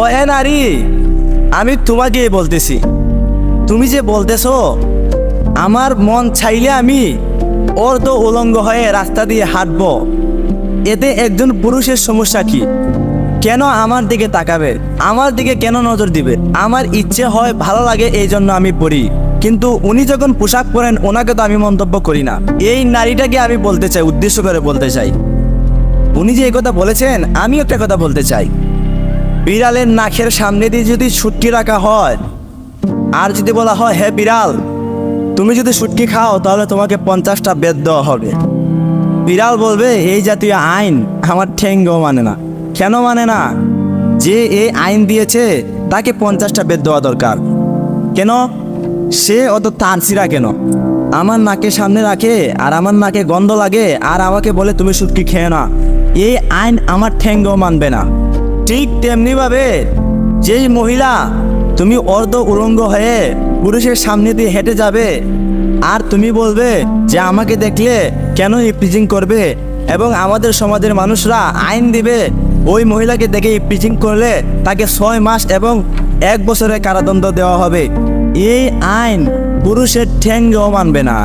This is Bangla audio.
ও এ নারী, আমি তোমাকে বলতেছি। তুমি যে বলতেছ, আমার মন চাইলে আমি ওর তো উলঙ্গ হয়ে রাস্তা দিয়ে হাঁটবো। এতে একজন পুরুষের সমস্যা কি? কেন আমার দিকে তাকাবে? আমার দিকে কেন নজর দিবে? আমার ইচ্ছে হয় ভালো লাগে এই জন্য আমি পড়ি। কিন্তু উনি যখন পোশাক পরেন, ওনাকে তো আমি মন্তব্য করি না। এই নারীটাকে আমি বলতে চাই, উদ্দেশ্য করে বলতে চাই। উনি যে এই কথা বলেছেন আমি একটা কথা বলতে চাই। বিড়ালের নাকের সামনে দিয়ে যদি ছুটকি রাখা হয়, আর যদি বলা হয় হ্যাঁ বিড়াল, তুমি যদি সুটকি খাও, তাহলে তোমাকে পঞ্চাশটা বেদ দেওয়া হবে। বিড়াল বলবে, এই জাতীয় আইন আমার ঠেঙ্গও মানে না। কেন মানে না? যে এই আইন দিয়েছে, তাকে পঞ্চাশটা বেদ দেওয়া দরকার। কেন? সে অত তারছিরা কেন? আমার নাকে সামনে রাখে, আর আমার নাকে গন্ধ লাগে, আর আমাকে বলে, তুমি সুটকি খেয়ে না এই আইন আমার ঠেঙ্গও মানবে না। ঠিক তেমনিভাবে যেই মহিলা তুমি অর্ধ উলঙ্গ হয়ে পুরুষের সামনে দিয়ে হেঁটে যাবে, আর তুমি বলবে যে আমাকে দেখলে কেন ইপ্রিজিং করবে এবং আমাদের সমাজের মানুষরা আইন দিবে, ওই মহিলাকে দেখে ইপ্রিজিং করলে তাকে ছয় মাস এবং এক বছরের কারাদণ্ড দেওয়া হবে। এই আইন পুরুষের ঠ্যাঙ্গেও মানবে না।